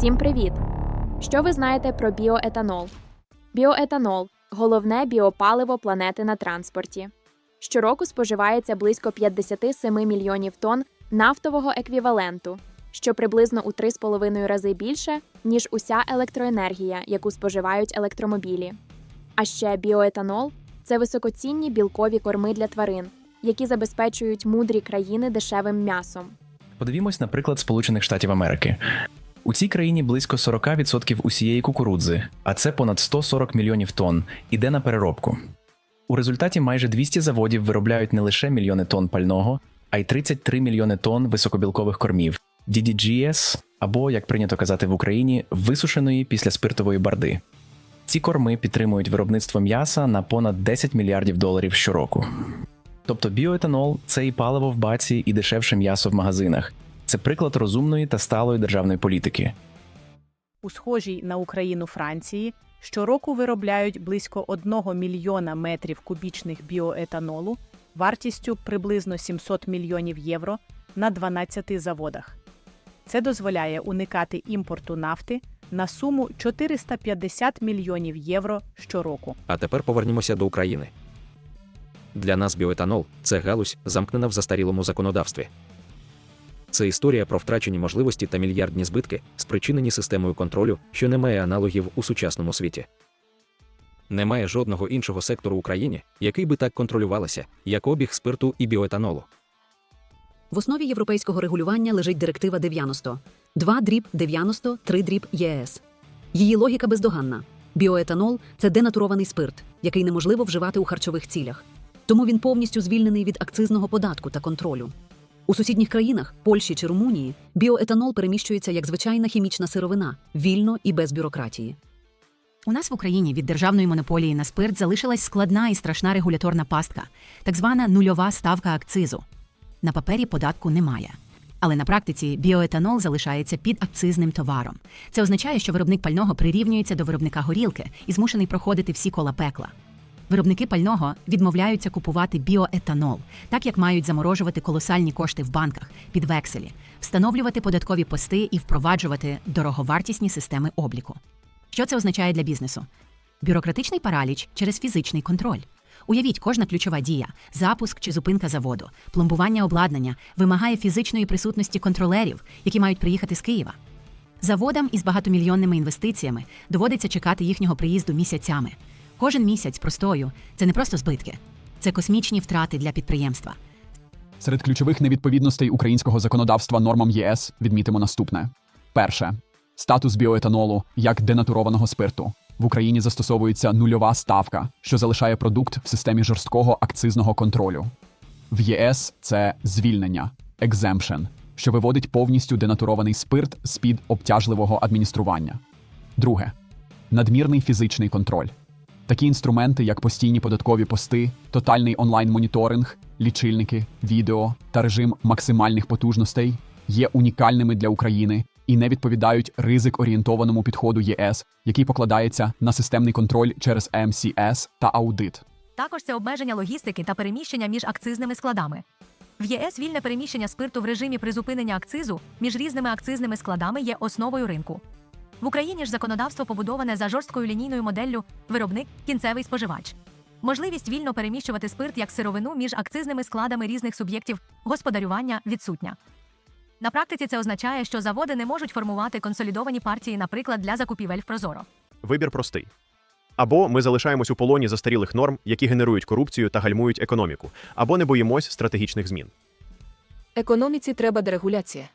Всім привіт! Що ви знаєте про біоетанол? Біоетанол головне біопаливо планети на транспорті. Щороку споживається близько 57 мільйонів тонн нафтового еквіваленту, що приблизно у 3,5 рази більше, ніж уся електроенергія, яку споживають електромобілі. А ще біоетанол це високоцінні білкові корми для тварин, які забезпечують мудрі країни дешевим м'ясом. Подивімось на приклад Сполучених Штатів Америки. У цій країні близько 40% усієї кукурудзи, а це понад 140 мільйонів тонн, іде на переробку. У результаті майже 200 заводів виробляють не лише мільйони тонн пального, а й 33 мільйони тонн високобілкових кормів DDGS, або, як прийнято казати в Україні, висушеної після спиртової барди. Ці корми підтримують виробництво м'яса на понад 10 мільярдів доларів щороку. Тобто біоетанол це і паливо в баці, і дешевше м'ясо в магазинах. Це приклад розумної та сталої державної політики. У схожій на Україну Франції щороку виробляють близько 1 мільйона метрів кубічних біоетанолу вартістю приблизно 700 мільйонів євро на 12 заводах. Це дозволяє уникати імпорту нафти на суму 450 мільйонів євро щороку. А тепер повернімося до України. Для нас біоетанол це галузь, замкнена в застарілому законодавстві. Це історія про втрачені можливості та мільярдні збитки, спричинені системою контролю, що не має аналогів у сучасному світі. Немає жодного іншого сектору в Україні, який би так контролювалося, як обіг спирту і біоетанолу. В основі європейського регулювання лежить директива 90. 2 дріб 90, 3 дріб ЄС. Її логіка бездоганна. Біоетанол це денатурований спирт, який неможливо вживати у харчових цілях. Тому він повністю звільнений від акцизного податку та контролю. У сусідніх країнах, Польщі чи Румунії, біоетанол переміщується як звичайна хімічна сировина, вільно і без бюрократії. У нас в Україні від державної монополії на спирт залишилась складна і страшна регуляторна пастка, так звана нульова ставка акцизу. На папері податку немає. Але на практиці біоетанол залишається під акцизним товаром. Це означає, що виробник пального прирівнюється до виробника горілки і змушений проходити всі кола пекла. Виробники пального відмовляються купувати біоетанол, так як мають заморожувати колосальні кошти в банках під векселі, встановлювати податкові пости і впроваджувати дороговартісні системи обліку. Що це означає для бізнесу? Бюрократичний параліч через фізичний контроль. Уявіть, кожна ключова дія, запуск чи зупинка заводу, пломбування обладнання вимагає фізичної присутності контролерів, які мають приїхати з Києва. Заводам із багатомільйонними інвестиціями доводиться чекати їхнього приїзду місяцями. Кожен місяць простою це не просто збитки, це космічні втрати для підприємства. Серед ключових невідповідностей українського законодавства нормам ЄС відмітимо наступне: перше статус біоетанолу як денатурованого спирту. В Україні застосовується нульова ставка, що залишає продукт в системі жорсткого акцизного контролю. В ЄС це звільнення exemption, що виводить повністю денатурований спирт з-під обтяжливого адміністрування. Друге надмірний фізичний контроль. Такі інструменти, як постійні податкові пости, тотальний онлайн-моніторинг, лічильники, відео та режим максимальних потужностей, є унікальними для України і не відповідають ризик-орієнтованому підходу ЄС, який покладається на системний контроль через МСС та аудит. Також це обмеження логістики та переміщення між акцизними складами. В ЄС вільне переміщення спирту в режимі призупинення акцизу між різними акцизними складами є основою ринку. В Україні ж законодавство побудоване за жорсткою лінійною моделлю виробник кінцевий споживач. Можливість вільно переміщувати спирт як сировину між акцизними складами різних суб'єктів господарювання відсутня. На практиці це означає, що заводи не можуть формувати консолідовані партії, наприклад, для закупівель в Прозоро. Вибір простий. Або ми залишаємось у полоні застарілих норм, які генерують корупцію та гальмують економіку, або не боїмось стратегічних змін. Економіці треба дерегуляція.